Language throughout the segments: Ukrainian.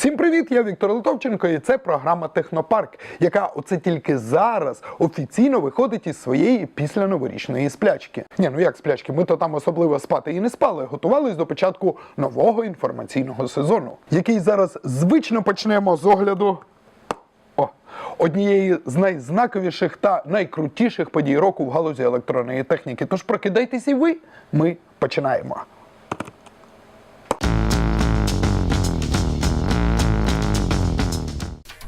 Всім привіт! Я Віктор Литовченко, і це програма Технопарк, яка оце тільки зараз офіційно виходить із своєї післяноворічної сплячки. Ні, ну як сплячки? Ми то там особливо спати і не спали. Готувались до початку нового інформаційного сезону, який зараз звично почнемо з огляду. Однієї з найзнаковіших та найкрутіших подій року в галузі електронної техніки. Тож прокидайтесь і ви. Ми починаємо.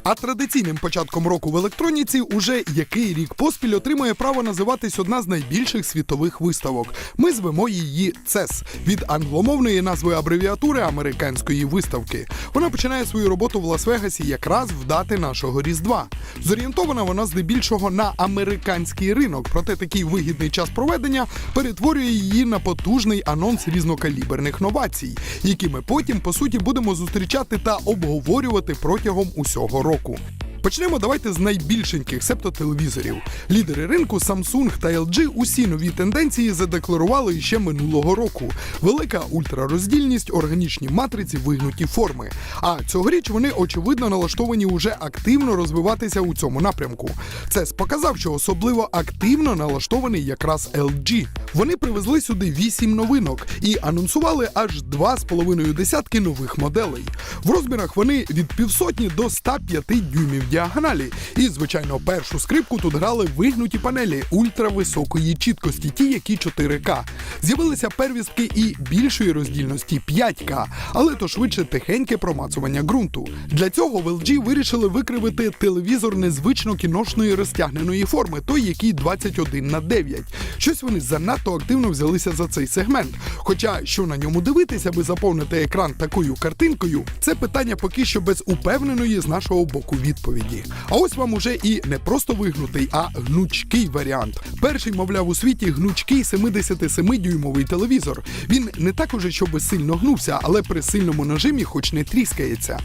А традиційним початком року в електроніці уже який рік поспіль отримує право називатись одна з найбільших світових виставок. Ми звемо її CES від англомовної назви абревіатури американської виставки. Вона починає свою роботу в Лас-Вегасі якраз в дати нашого різдва. Зорієнтована вона здебільшого на американський ринок, проте такий вигідний час проведення перетворює її на потужний анонс різнокаліберних новацій, які ми потім по суті будемо зустрічати та обговорювати протягом усього року. Marrocos. Почнемо давайте з найбільшеньких, себто телевізорів. Лідери ринку Samsung та LG усі нові тенденції задекларували ще минулого року. Велика ультрароздільність, органічні матриці, вигнуті форми. А цьогоріч вони очевидно налаштовані уже активно розвиватися у цьому напрямку. Це показав, що особливо активно налаштований якраз LG. Вони привезли сюди вісім новинок і анонсували аж два з половиною десятки нових моделей. В розмірах вони від півсотні до 105 дюймів діагоналі. І, звичайно, першу скрипку тут грали вигнуті панелі ультрависокої чіткості, ті, які 4К. З'явилися первістки і більшої роздільності 5К, але то швидше тихеньке промацування ґрунту. Для цього в LG вирішили викривити телевізор незвично кіношної розтягненої форми, той, який 21 на 9. Щось вони занадто активно взялися за цей сегмент. Хоча що на ньому дивитися, аби заповнити екран такою картинкою, це питання поки що без упевненої з нашого боку відповіді. А ось вам уже і не просто вигнутий, а гнучкий варіант. Перший, мовляв, у світі гнучкий 77-дюймовий телевізор. Він не так уже щоби сильно гнувся, але при сильному нажимі хоч не тріскається.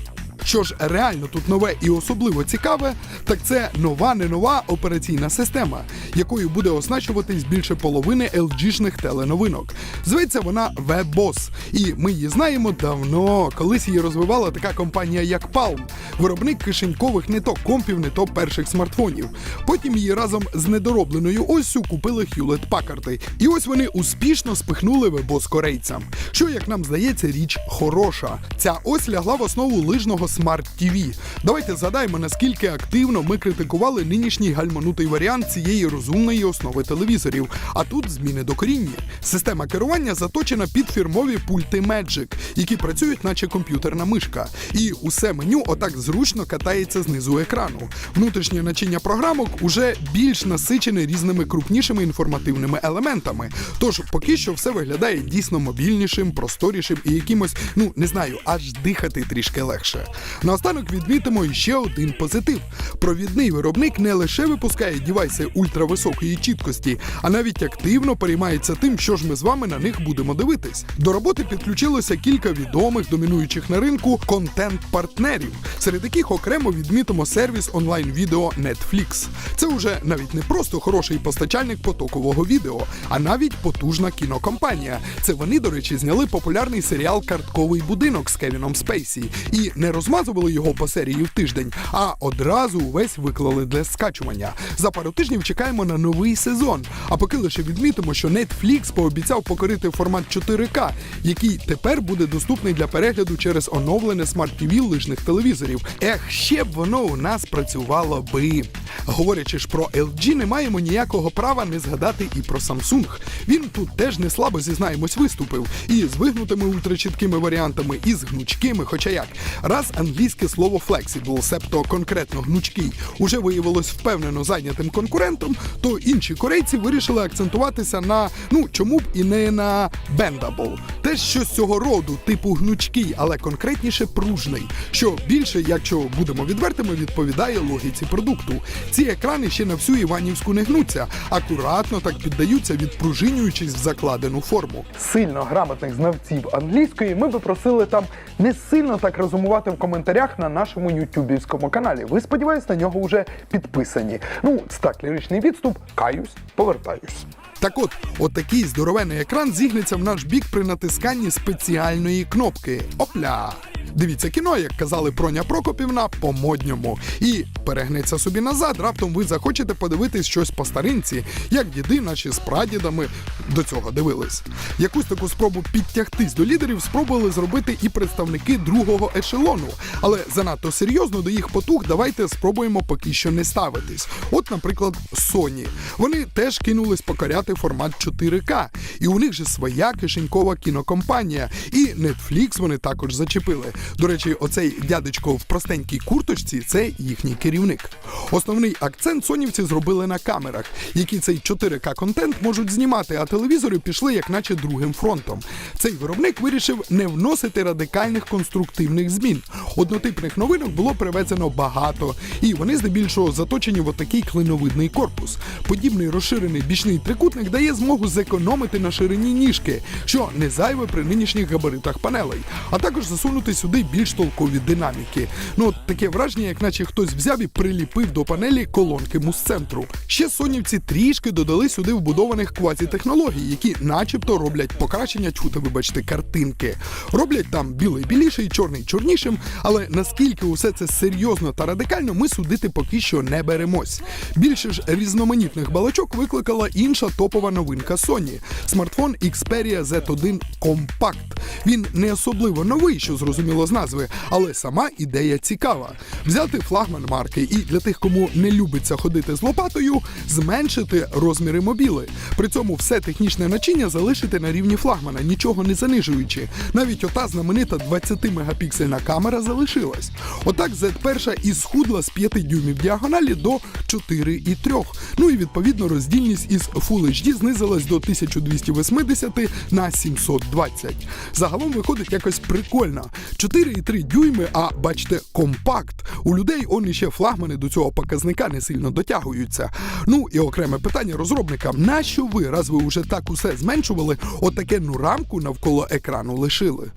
Що ж реально тут нове і особливо цікаве, так це нова не нова операційна система, якою буде оснащуватись більше половини LG-шних теленовинок. Зветься вона WebOS, і ми її знаємо давно. Колись її розвивала така компанія, як Palm, виробник кишенькових не то компів, не то перших смартфонів. Потім її разом з недоробленою оссю купили Hewlett Packard. І ось вони успішно спихнули WebOS корейцям. Що, як нам здається, річ хороша. Ця ось лягла в основу лижного Smart TV. Давайте згадаємо, наскільки активно ми критикували нинішній гальманутий варіант цієї розумної основи телевізорів. А тут зміни докорінні. Система керування заточена під фірмові пульти Magic, які працюють, наче комп'ютерна мишка. І усе меню отак зручно катається знизу екрану. Внутрішнє начиння програмок уже більш насичене різними крупнішими інформативними елементами. Тож поки що все виглядає дійсно мобільнішим, просторішим і якимось, ну не знаю, аж дихати трішки легше. Наостанок відмітимо іще один позитив: провідний виробник не лише випускає дівайси ультрависокої чіткості, а навіть активно переймається тим, що ж ми з вами на них будемо дивитись. До роботи підключилося кілька відомих домінуючих на ринку контент-партнерів, серед яких окремо відмітимо сервіс онлайн-відео Netflix. Це вже навіть не просто хороший постачальник потокового відео, а навіть потужна кінокомпанія. Це вони, до речі, зняли популярний серіал Картковий будинок з Кевіном Спейсі і не розмазували його по серії в тиждень, а одразу увесь виклали для скачування. За пару тижнів чекаємо на новий сезон. А поки лише відмітимо, що Netflix пообіцяв покорити формат 4К, який тепер буде доступний для перегляду через оновлене TV лижних телевізорів. Ех, ще б воно у нас працювало би. Говорячи ж про LG, не маємо ніякого права не згадати і про Samsung. Він тут теж не слабо зізнаємось виступив. І з вигнутими ультрачіткими варіантами, і з гнучкими, хоча як. Раз англійське слово flexible, себто конкретно гнучкий, уже виявилось впевнено зайнятим конкурентом, то інші корейці вирішили акцентуватися на ну чому б і не на bendable. Теж щось цього роду, типу гнучкий, але конкретніше пружний, що більше, якщо будемо відвертими, відповідає логіці продукту. Ці екрани ще на всю Іванівську не гнуться, акуратно так піддаються, відпружинюючись в закладену форму. Сильно грамотних знавців англійської ми би просили там не сильно так розумувати в коментарях на нашому ютюбівському каналі. Ви сподіваюсь, на нього вже підписані. Ну, так, ліричний відступ. Каюсь, повертаюсь. Так от, отакий здоровений екран зігнеться в наш бік при натисканні спеціальної кнопки. Опля! Дивіться кіно, як казали Проня Прокопівна, по модньому. І перегнеться собі назад, раптом ви захочете подивитись щось по старинці, як діди наші з прадідами до цього дивились. Якусь таку спробу підтягтись до лідерів спробували зробити і представники другого ешелону. Але занадто серйозно до їх потуг давайте спробуємо поки що не ставитись. От, наприклад, Sony. Вони теж кинулись покоряти формат 4К. І у них же своя кишенькова кінокомпанія. І Netflix вони також зачепили. До речі, оцей дядечко в простенькій курточці це їхній керівник. Основний акцент сонівці зробили на камерах, які цей 4К контент можуть знімати, а телевізори пішли як наче другим фронтом. Цей виробник вирішив не вносити радикальних конструктивних змін. Однотипних новинок було привезено багато, і вони здебільшого заточені в отакий клиновидний корпус. Подібний розширений бічний трикутник дає змогу зекономити на ширині ніжки, що не зайве при нинішніх габаритах панелей, а також засунути сюди більш толкові динаміки. Ну от таке враження, як наче хтось взяв і приліпив до панелі колонки мус-центру. Ще сонівці трішки додали сюди вбудованих квазітехнологій, які начебто роблять покращення чути, вибачте, картинки. Роблять там білий біліший, чорний чорнішим, але наскільки усе це серйозно та радикально, ми судити поки що не беремось. Більше ж різноманітних балачок викликала інша топова новинка Sony – смартфон Xperia Z1 Compact. Він не особливо новий, що зрозуміло з назви, але сама ідея цікава. Взяти флагман марки і для тих, кому не любиться ходити з лопатою, зменшити розміри мобіли. При цьому все технічне начиння залишити на рівні флагмана, нічого не занижуючи. Навіть ота знаменита 20-мегапіксельна камера залишилась. Отак Z1 і схудла з 5 дюймів діагоналі до 4,3. Ну і відповідно роздільність із Full HD знизилась до 1280 на 720. Загалом виходить якось прикольно. 4,3 дюйми, а бачите, компакт. У людей он іще флагмани до цього показника не сильно дотягуються. Ну і окреме питання розробникам: нащо ви, раз ви вже так усе зменшували, отаке ну рамку навколо екрану лишили?